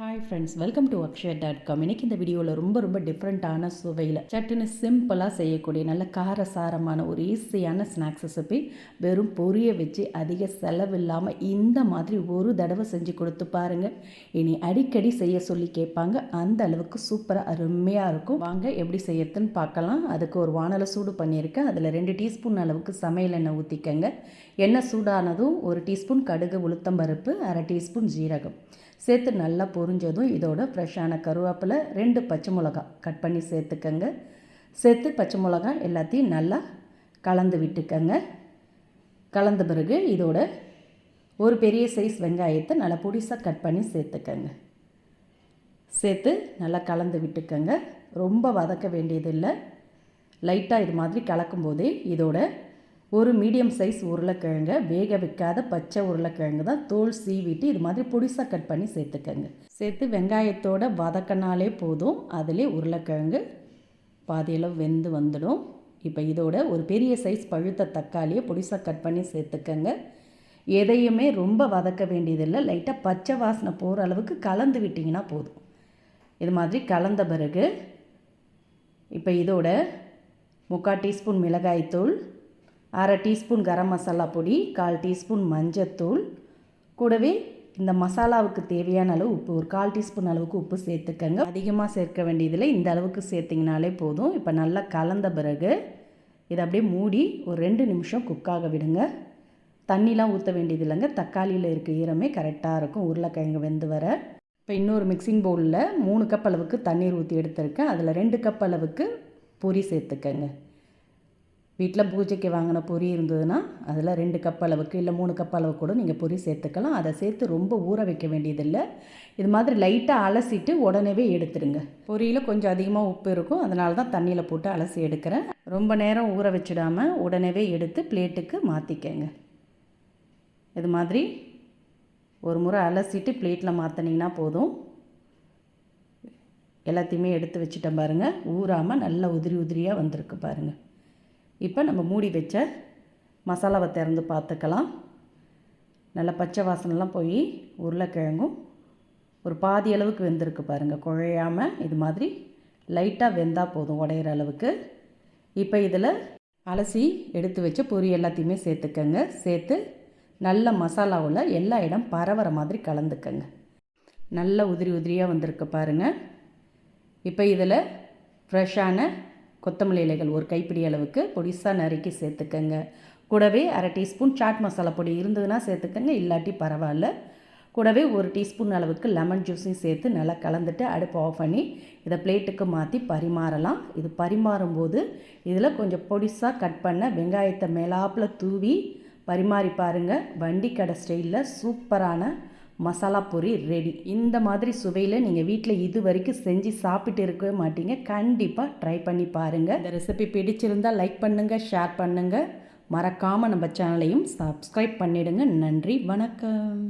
Hi friends welcome to Akshaya dot com இன்னைக்கு இந்த வீடியோவில் ரொம்ப ரொம்ப டிஃப்ரெண்ட்டான சுவையில் சட்டுன்னு சிம்பிளாக செய்யக்கூடிய நல்ல காரசாரமான ஒரு ஈஸியான ஸ்நாக்ஸ் ரெசிபி வெறும் பொரிய வச்சு அதிக செலவில்லாமல் இந்த மாதிரி ஒரு தடவை செஞ்சு கொடுத்து பாருங்கள் இனி அடிக்கடி செய்ய சொல்லி கேட்பாங்க. அந்த அளவுக்கு சூப்பராக அருமையாக இருக்கும். வாங்க எப்படி செய்யறதுன்னு பார்க்கலாம். அதுக்கு ஒரு வானலை சூடு பண்ணியிருக்கேன். அதில் ரெண்டு டீஸ்பூன் அளவுக்கு சமையல் எண்ணெய் ஊற்றிக்கங்க எண்ணெய் சூடானதும் ஒரு டீஸ்பூன் கடுகு உளுத்தம்பருப்பு அரை டீஸ்பூன் ஜீரகம். சேர்த்து நல்லா பொரிஞ்சதும் இதோட ஃப்ரெஷ்ஷான கருவேப்பிலை ரெண்டு பச்சை மிளகா. கட் பண்ணி சேர்த்துக்கங்க. சேர்த்து பச்சை மிளகா எல்லாத்தையும் நல்லா கலந்து விட்டுக்கங்க. கலந்த பிறகு இதோட ஒரு பெரிய சைஸ் வெங்காயத்தை நல்லா பொடிசாக கட் பண்ணி சேர்த்துக்கங்க. சேர்த்து நல்லா கலந்து விட்டுக்கங்க. ரொம்ப வதக்க வேண்டியதில்லை. லைட்டாக இது மாதிரி கலக்கும் போதே இதோட ஒரு மீடியம் சைஸ் உருளைக்கிழங்க வேக வைக்காத பச்சை உருளைக்கிழங்கு தான் தோல் சீவிட்டு இது மாதிரி பொடிசாக கட் பண்ணி சேர்த்துக்கங்க. சேர்த்து வெங்காயத்தோட வதக்கினாலே போதும். அதிலே உருளைக்கிழங்கு பாதியளவு வெந்து வந்துடும். இப்போ இதோட ஒரு பெரிய சைஸ் பழுத்த தக்காளியை பொடிசாக கட் பண்ணி சேர்த்துக்கங்க. எதையுமே ரொம்ப வதக்க வேண்டியதில்லை. லைட்டாக பச்சை வாசனை போகிற அளவுக்கு கலந்து விட்டிங்கன்னா போதும். இது மாதிரி கலந்த பிறகு இப்போ இதோட முக்கால் டீஸ்பூன் மிளகாய்த்தூள் அரை டீஸ்பூன் கரம் மசாலா பொடி கால் டீஸ்பூன் மஞ்சத்தூள் கூடவே இந்த மசாலாவுக்கு தேவையான அளவு உப்பு ஒரு கால் டீஸ்பூன் அளவுக்கு உப்பு சேர்த்துக்கங்க. அதிகமாக சேர்க்க வேண்டியதில்லை. இந்த அளவுக்கு சேர்த்திங்கனாலே போதும். இப்போ நல்லா கலந்த பிறகு இதை அப்படியே மூடி ஒரு ரெண்டு நிமிஷம் குக்காக விடுங்க. தண்ணிலாம் ஊற்ற வேண்டியது இல்லைங்க. தக்காளியில் இருக்க ஈரமே கரெக்டாக இருக்கும். உருளைக்கிழங்கு வெந்து வர. இப்போ இன்னொரு மிக்சிங் பவுலில் மூணு கப் அளவுக்கு தண்ணீர் ஊற்றி எடுத்திருக்கேன். அதில் ரெண்டு கப் அளவுக்கு பொரி சேர்த்துக்கங்க. வீட்டில் பூஜைக்கு வாங்கின பொரி இருந்ததுன்னா அதில் ரெண்டு கப் அளவுக்கு இல்லை மூணு கப் அளவு கூட நீங்கள் பொரி சேர்த்துக்கலாம். அதை சேர்த்து ரொம்ப ஊற வைக்க வேண்டியதில்லை. இது மாதிரி லைட்டாக அலசிட்டு உடனே எடுத்துருங்க பொரியில் கொஞ்சம் அதிகமாக உப்பு இருக்கும். அதனால தான் தண்ணியில் போட்டு அலசி எடுக்கிறேன். ரொம்ப நேரம் ஊற வச்சிடாமல் உடனே எடுத்து பிளேட்டுக்கு மாற்றிக்கங்க இது மாதிரி ஒரு முறை அலசிட்டு பிளேட்டில் மாற்றினீங்கன்னா போதும். எல்லாத்தையுமே எடுத்து வச்சுட்டேன் பாருங்கள் ஊறாமல் நல்லா உதிரி உதிரியாக வந்திருக்கு பாருங்கள் இப்போ நம்ம மூடி வச்ச மசாலாவை திறந்து பார்த்துக்கலாம். நல்லா பச்சை வாசனெலாம் போய் உருளைக்கிழங்கும் ஒரு பாதி அளவுக்கு வெந்திருக்கு பாருங்கள் குழையாமல் இது மாதிரி லைட்டாக வெந்தால் போதும் உடையிற அளவுக்கு. இப்போ இதில் அலசி எடுத்து வச்ச பொரி எல்லாத்தையுமே சேர்த்துக்கங்க. சேர்த்து நல்ல மசாலாவில் எல்லா இடம் பரவற மாதிரி கலந்துக்கங்க. நல்ல உதிரி உதிரியாக வந்திருக்கு பாருங்கள் இப்போ இதில் ஃப்ரெஷ்ஷான கொத்தமல்லி இலைகள் ஒரு கைப்பிடி அளவுக்கு பொடிசாக நறுக்கி சேர்த்துக்கங்க. கூடவே அரை டீஸ்பூன் சாட் மசாலா பொடி இருந்ததுன்னா சேர்த்துக்கங்க இல்லாட்டி பரவாயில்ல. கூடவே ஒரு டீஸ்பூன் அளவுக்கு லெமன் ஜூஸையும் சேர்த்து நல்லா கலந்துட்டு அடுப்பு ஆஃப் பண்ணி இதை பிளேட்டுக்கு மாற்றி பரிமாறலாம். இது பரிமாறும்போது இதில் கொஞ்சம் பொடிசாக கட் பண்ண வெங்காயத்தை மேலாப்பில் தூவி பரிமாறி பாருங்கள் வண்டி கடை ஸ்டைலில் சூப்பரான மசாலா பூரி ரெடி இந்த மாதிரி சுவையில் நீங்கள் வீட்டில் இது வரைக்கும் செஞ்சு சாப்பிட்டு இருக்கவே மாட்டீங்க. கண்டிப்பாக ட்ரை பண்ணி பாருங்கள் இந்த ரெசிபி பிடிச்சிருந்தால் லைக் பண்ணுங்கள் ஷேர் பண்ணுங்கள் மறக்காமல் நம்ம சேனலையும் சப்ஸ்கிரைப் பண்ணிவிடுங்க நன்றி வணக்கம்.